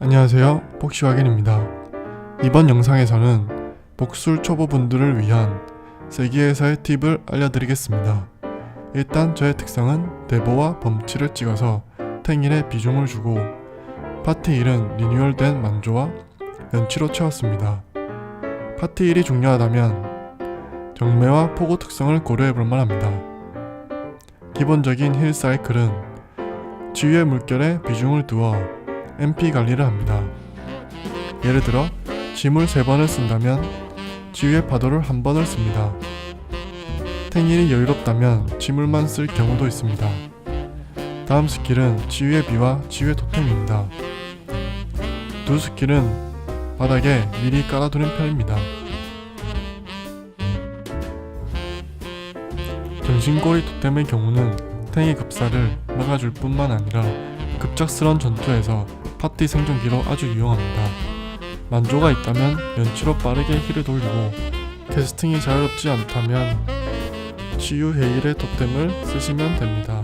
안녕하세요. 복시와겐입니다. 이번 영상에서는 복술 초보분들을 위한 세기에서의 팁을 알려드리겠습니다. 일단 저의 특성은 대보와 범치를 찍어서 탱일에 비중을 주고 파티 1은 리뉴얼된 만조와 연치로 채웠습니다. 파티 1이 중요하다면 정매와 포고 특성을 고려해 볼 만 합니다. 기본적인 힐 사이클은 지휘의 물결에 비중을 두어 MP 관리를 합니다. 예를 들어 짐을 3번을 쓴다면 지휘의 파도를 한 번을 씁니다. 탱일이 여유롭다면 지물만 쓸 경우도 있습니다. 다음 스킬은 지휘의 비와 지휘의 토템입니다. 두 스킬은 바닥에 미리 깔아두는 편입니다. 전신고리 토템의 경우는 탱의 급사를 막아줄 뿐만 아니라 급작스런 전투에서 파티 생존기로 아주 유용합니다. 만조가 있다면 연치로 빠르게 힐을 돌리고 캐스팅이 자유롭지 않다면 치유 헤일의 토템을 쓰시면 됩니다.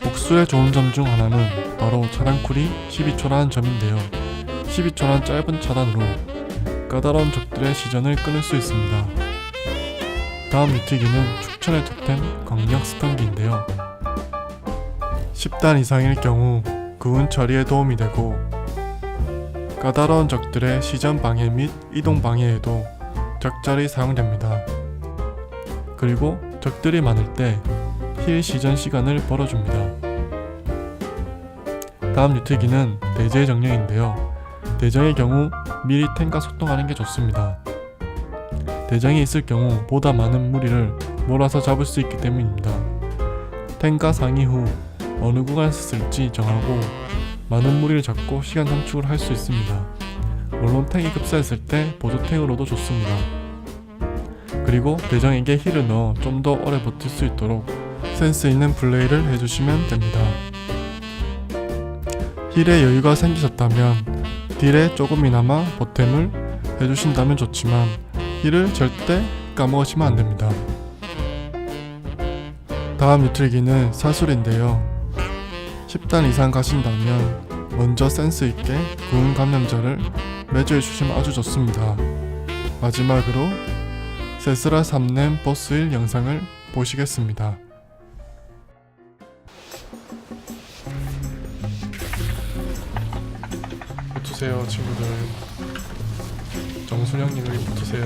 복수의 좋은 점 중 하나는 바로 차단 쿨이 12초라는 점인데요. 12초란 짧은 차단으로 까다로운 적들의 시전을 끊을 수 있습니다. 다음 유티기는 축천의 토템 강력 스턴기인데요. 10단 이상일 경우 구운 처리에 도움이 되고 까다로운 적들의 시전 방해 및 이동 방해에도 적절히 사용됩니다. 그리고 적들이 많을 때 힐 시전 시간을 벌어줍니다. 다음 유티기는 대제의 정령인데요. 대정의 경우 미리 탱과 소통하는 게 좋습니다. 대정이 있을 경우 보다 많은 무리를 몰아서 잡을 수 있기 때문입니다. 탱과 상의 후 어느 구간에서 쓸지 정하고 많은 무리를 잡고 시간 단축을 할 수 있습니다. 물론 탱이 급사했을 때 보조탱으로도 좋습니다. 그리고 대정에게 힐을 넣어 좀 더 오래 버틸 수 있도록 센스 있는 플레이를 해주시면 됩니다. 힐에 여유가 생기셨다면 딜에 조금이나마 보탬을 해주신다면 좋지만 힐을 절대 까먹으시면 안됩니다. 다음 유틸기는 사술인데요. 10단 이상 가신다면 먼저 센스있게 구운 감염자를 매주해주시면 아주 좋습니다. 마지막으로 세스라 3렘 보스 1 영상을 보시겠습니다. 붙으세요 친구들. 정순영님을 붙으세요.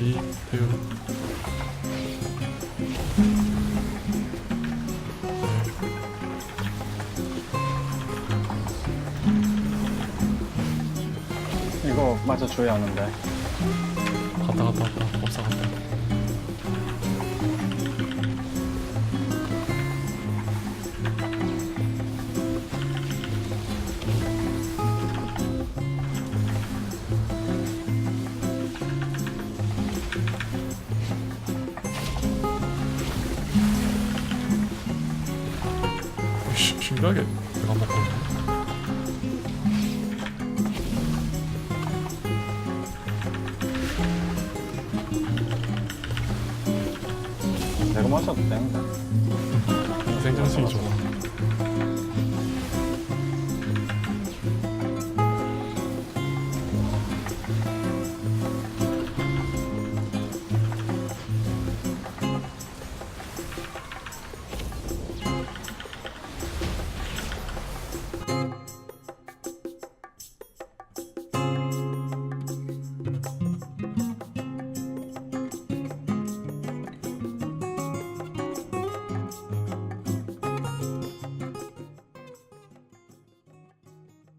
이태우 이거 맞아 줘야 하는데. 갔다 갔다 갔다. 법사 갔다 신기하게 내가 먹고. 내가 맞아도 되는데 생장식이 좋아